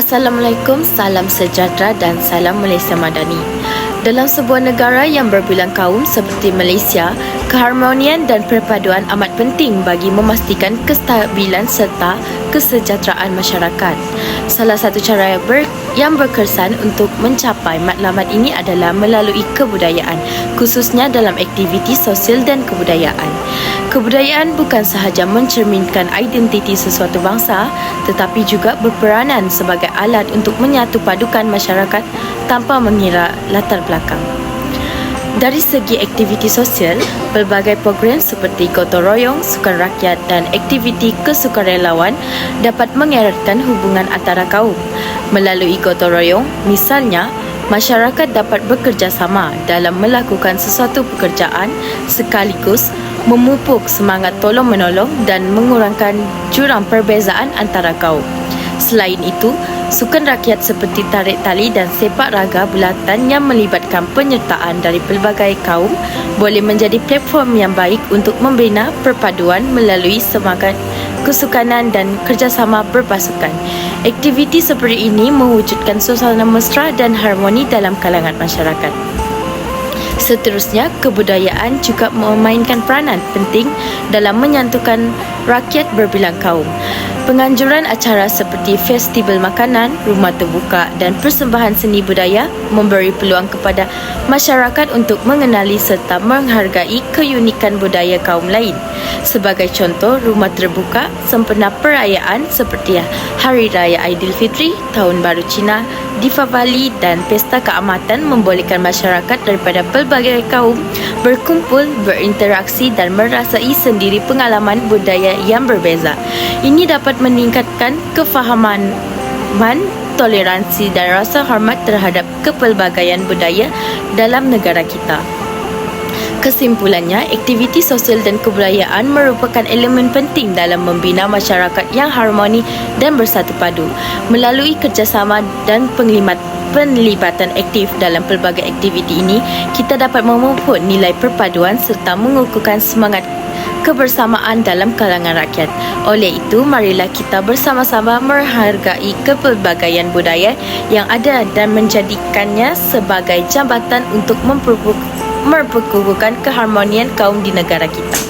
Assalamualaikum, salam sejahtera dan salam Malaysia Madani. Dalam sebuah negara yang berbilang kaum seperti Malaysia, keharmonian dan perpaduan amat penting bagi memastikan kestabilan serta kesejahteraan masyarakat. Salah satu cara yang, ber, yang berkesan untuk mencapai matlamat ini adalah melalui kebudayaan, khususnya dalam aktiviti sosial dan kebudayaan. Kebudayaan bukan sahaja mencerminkan identiti sesuatu bangsa, tetapi juga berperanan sebagai alat untuk menyatu padukan masyarakat tanpa mengira latar belakang. Dari segi aktiviti sosial, pelbagai program seperti gotong royong, sukan rakyat dan aktiviti kesukarelawan dapat mengeratkan hubungan antara kaum. Melalui gotong royong, misalnya, masyarakat dapat bekerjasama dalam melakukan sesuatu pekerjaan sekaligus memupuk semangat tolong-menolong dan mengurangkan jurang perbezaan antara kaum. Selain itu, sukan rakyat seperti tarik tali dan sepak raga bulatan yang melibatkan penyertaan dari pelbagai kaum boleh menjadi platform yang baik untuk membina perpaduan melalui semangat kesukanan dan kerjasama berpasukan. Aktiviti seperti ini mewujudkan suasana mesra dan harmoni dalam kalangan masyarakat. Seterusnya, kebudayaan juga memainkan peranan penting dalam menyatukan rakyat berbilang kaum. Penganjuran acara seperti festival makanan, rumah terbuka dan persembahan seni budaya memberi peluang kepada masyarakat untuk mengenali serta menghargai keunikan budaya kaum lain. Sebagai contoh, rumah terbuka sempena perayaan seperti Hari Raya Aidilfitri, Tahun Baru Cina, Difabali dan Pesta Keamatan membolehkan masyarakat daripada pelbagai kaum berkumpul, berinteraksi dan merasai sendiri pengalaman budaya yang berbeza. Ini dapat meningkatkan kefahaman man, toleransi dan rasa hormat terhadap kepelbagaian budaya dalam negara kita. Kesimpulannya, aktiviti sosial dan kebudayaan merupakan elemen penting dalam membina masyarakat yang harmoni dan bersatu padu. Melalui kerjasama dan penglimat penlibatan aktif dalam pelbagai aktiviti ini, kita dapat memupuk nilai perpaduan serta mengukuhkan semangat kebersamaan dalam kalangan rakyat. Oleh itu, marilah kita bersama-sama menghargai kepelbagaian budaya yang ada dan menjadikannya sebagai jambatan untuk memperkukuhkan keharmonian kaum di negara kita.